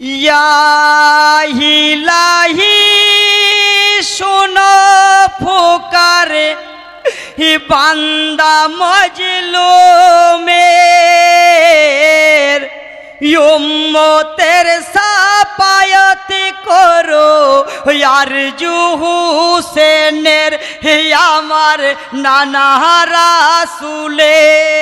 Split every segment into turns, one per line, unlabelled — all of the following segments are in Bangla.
ইয়াহিলাহি শোনো ফোকারে, হি বান্দা মজলু মের উম্মতের সাপায়ত করো আর জুহুসেনের হে আমার নানা রাসুলের।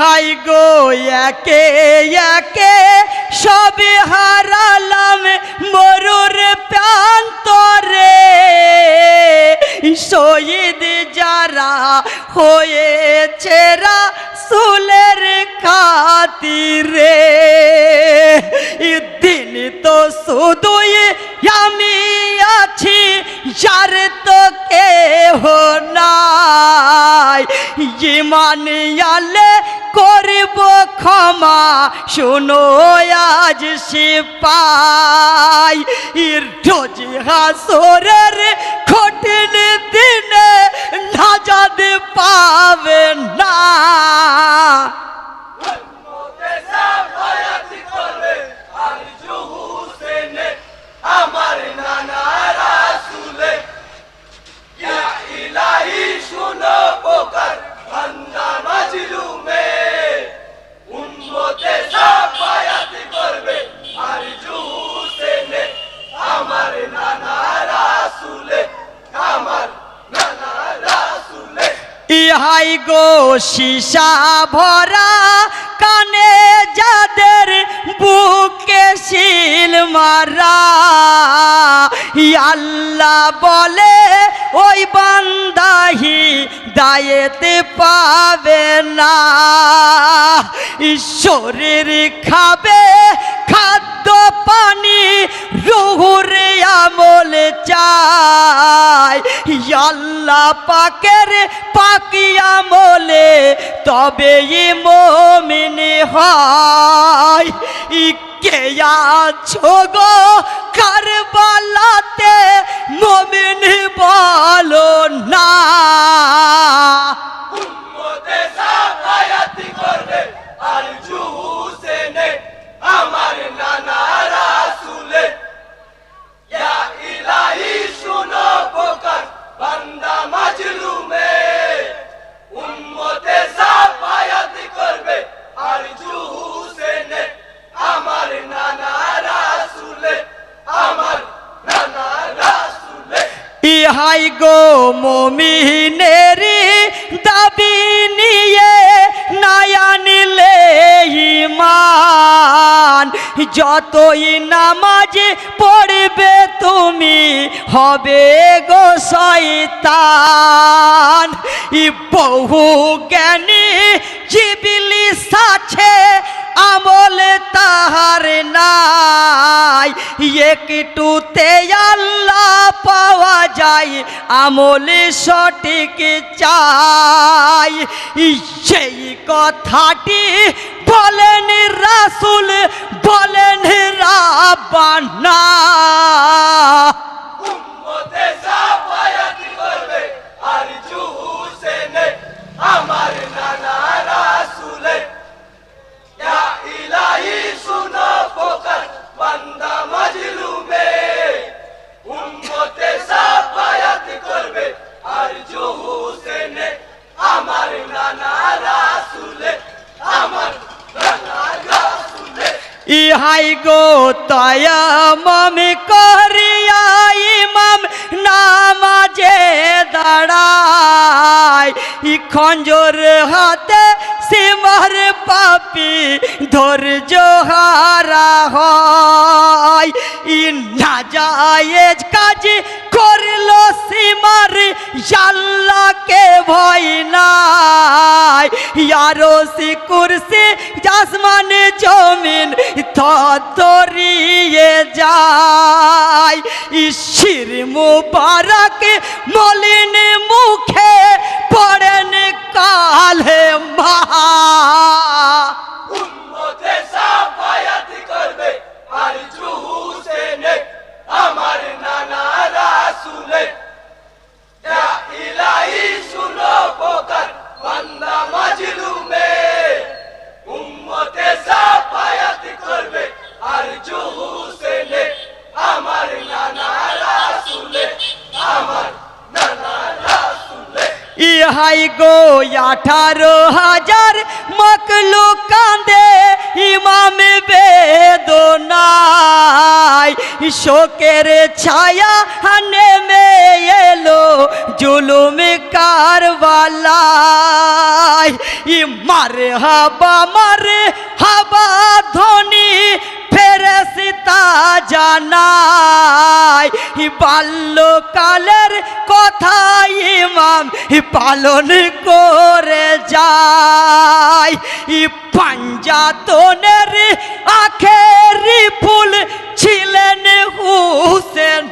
ইহাই গো, একে একে সবে হারালাম মরুর প্রান্তরে। শহীদ যারা হয়েছে সুলের খাতিরে দিন তো শুধুই আমি আছি, যার তো কেহ নাই। ইমান আলে করব ক্ষমা। শুনো আজ সিপাই। রোজ হাসরের কঠিন দিনে নাজাদ ইহাই গো সীসা ভরা কানে যাদের বুকে শিল মারা। আল্লাহ বলে, ওই বান্দাহি দায়েতে পাবে না। ঈশ্বরের খাবে খাদ্য, পানি, রুহুরে আমল চাই। আল্লাহ পাকের পাকি আমলে তবে মমিনি হয় ইকে আছো গো কারবালাতে মমিনি বলো না
উম্মতে সাফায়াতি করবে আর জুহুসেনে আমার নানা রাসূলে ইয়া ইলাহি শুনো পোকার বান্দা মাজলুমে উম্মতে সাফায়াতি করবে আর জুহুসেনে আমার নানা রাসূলে আমার নানা রাসূলে
ইহাই গো মমিনেরি দাবি নিয়ে নায়ানিলে ইমান যতই নামাজ পড়বে তুমি হবে গো শয়তান। ই বহু জ্ঞানী জিবিলি সাছে নাই একটুতে আল্লাহ পাওয়া যায় আমল সঠিক চাই। সেই কথাটি বলেন রাসুল বলেন রাবানা ইহাই গো তয়ামম করিয়া ইমাম নামাজে দাঁড়ায় খঞ্জর হাতে সীমার পাপি ধৈর্য হারা হয়। ই না জায়েজ কাজ করল সীমার, আল্লাহকে ভয় নাই। ইয়ারো সি কুরসি আসমান জমিন থরিয়ে যায়। ঈশ্বর মুবারক মলিন হাই গো আঠারো হাজার মকলু কান্দে ইমাম বেদনায়। শোকের ছায়া নেমে এলো জুলুম কারবালায়। মারে হাবা মারে হাবা ধ্বনি ফেরেশতা জানায়। ই বাল্যকালের কথা ইমাম হি পালন করে যায়। পাঞ্জাতনের আখেরি ফুল ছিলেন হুসেন